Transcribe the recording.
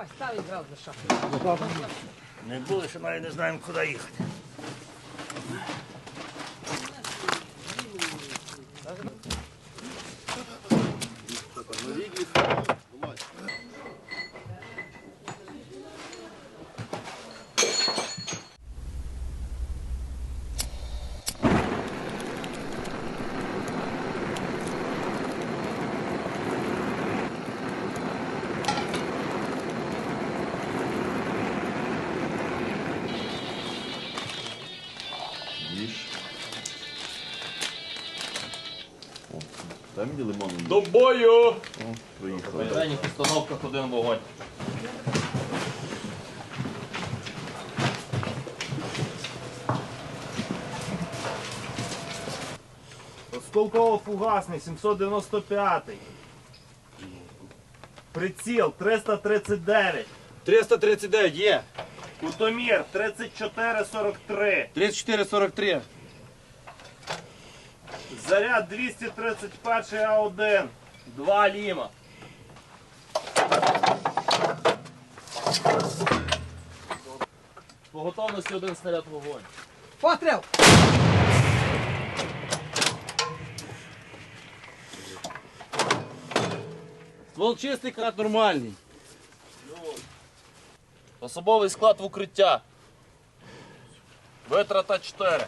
Ось став і зразу за шафу. Не були, що навіть не знаємо, куди їхати. Їж. О, дай мені лимон. До бою! О, приїхали. В крайніх установках один вогонь. Осколково-фугасний 795. Приціл 339. 339 є. Кутомір 3443. 34-43. Заряд 231 А1. Два ліма. По готовності один снаряд вогонь. Постріл! Ствол чистий, крат нормальний. Особовий склад в укриття. Витрата 4.